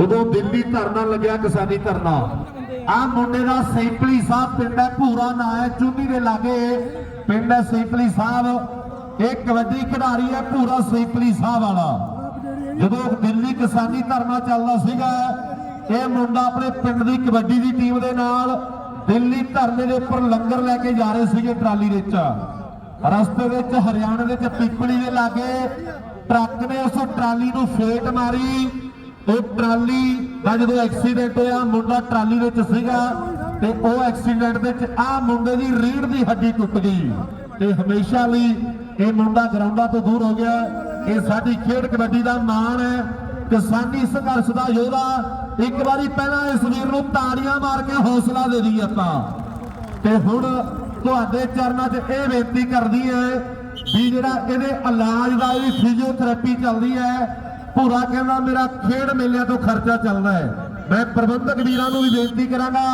ਉਦੋਂ ਦਿੱਲੀ ਧਰਨਾ ਲੱਗਿਆ ਕਿਸਾਨੀ ਧਰਨਾ। ਆ ਮੁੰਡੇ ਦਾ ਸੈਂਪਲੀ ਸਾਹਿਬ ਪਿੰਡ ਹੈ, ਭੂਰਾ ਨਾਂ ਹੈ, ਚੁੰਨੀ ਦੇ ਲਾਗੇ। ਪਿੰਡ ਹੈ ਸੈਂਪਲੀ ਸਾਹਿਬ। ਇਹ ਕਬੱਡੀ ਖਿਡਾਰੀ ਹੈ, ਭੂਰਾ ਸੈਂਪਲੀ ਸਾਹਿਬ ਵਾਲਾ। ਜਦੋਂ ਦਿੱਲੀ ਕਿਸਾਨੀ ਧਰਨਾ ਚੱਲਦਾ ਸੀਗਾ, ਇਹ ਮੁੰਡਾ ਆਪਣੇ ਪਿੰਡ ਦੀ ਕਬੱਡੀ ਦੀ ਟੀਮ ਦੇ ਨਾਲ ਦਿੱਲੀ ਧਰਨੇ ਦੇ ਉੱਪਰ ਲੰਗਰ ਲੈ ਕੇ ਜਾ ਰਹੇ ਸੀਗੇ ਟਰਾਲੀ ਵਿੱਚ। ਰਸਤੇ ਵਿੱਚ, ਹਰਿਆਣਾ ਦੇ ਵਿੱਚ ਪੀਪਲੀ ਦੇ ਲਾਗੇ। ਟਰੱਕ ਨੇ ਉਸ ਟਰਾਲੀ ਨੂੰ ਫੇਟ ਮਾਰੀ। ਉਹ ਟਰਾਲੀ ਦਾ ਜਦੋਂ ਐਕਸੀਡੈਂਟ ਹੋਇਆ, ਮੁੰਡਾ ਟਰਾਲੀ ਵਿੱਚ ਸੀਗਾ ਤੇ ਉਹ ਐਕਸੀਡੈਂਟ ਵਿੱਚ ਆ ਮੁੰਡੇ ਦੀ ਰੀੜ ਦੀ ਹੱਡੀ ਟੁੱਟ ਗਈ। ਤੇ ਹਮੇਸ਼ਾ ਲਈ ਇਹ ਮੁੰਡਾ ਗਰਾਊਂਡਾਂ ਤੋਂ ਦੂਰ ਹੋ ਗਿਆ। ਇਹ ਸਾਡੀ ਖੇਡ ਕਬੱਡੀ ਦਾ ਮਾਣ ਹੈ। ਕਿਸਾਨੀ ਸੰਘਰਸ਼ ਦਾ ਯੋਧਾ ਇੱਕ ਵਾਰੀ ਪਹਿਲਾਂ ਇਸ ਵੀਰ ਨੂੰ ਤਾੜੀਆਂ ਮਾਰ ਕੇ ਹੌਸਲਾ ਦੇ ਦਈਏ ਆਪਾਂ। ਤੇ ਹੁਣ ਤੁਹਾਡੇ ਚਰਨਾਂ 'ਚ ਇਹ ਬੇਨਤੀ ਕਰਦੀ ਹੈ ਵੀ ਜਿਹੜਾ ਇਹਦੇ ਇਲਾਜ ਦਾ ਵੀ ਫਿਜ਼ੀਓਥੈਰੇਪੀ ਚੱਲਦੀ ਹੈ ਭੂਰਾ ਕਹਿੰਦਾ, ਮੇਰਾ ਖੇਡ ਮੇਲਿਆਂ ਤੋਂ ਖਰਚਾ ਚੱਲਦਾ ਹੈ। ਮੈਂ ਪ੍ਰਬੰਧਕ ਵੀਰਾਂ ਨੂੰ ਵੀ ਬੇਨਤੀ ਕਰਾਂਗਾ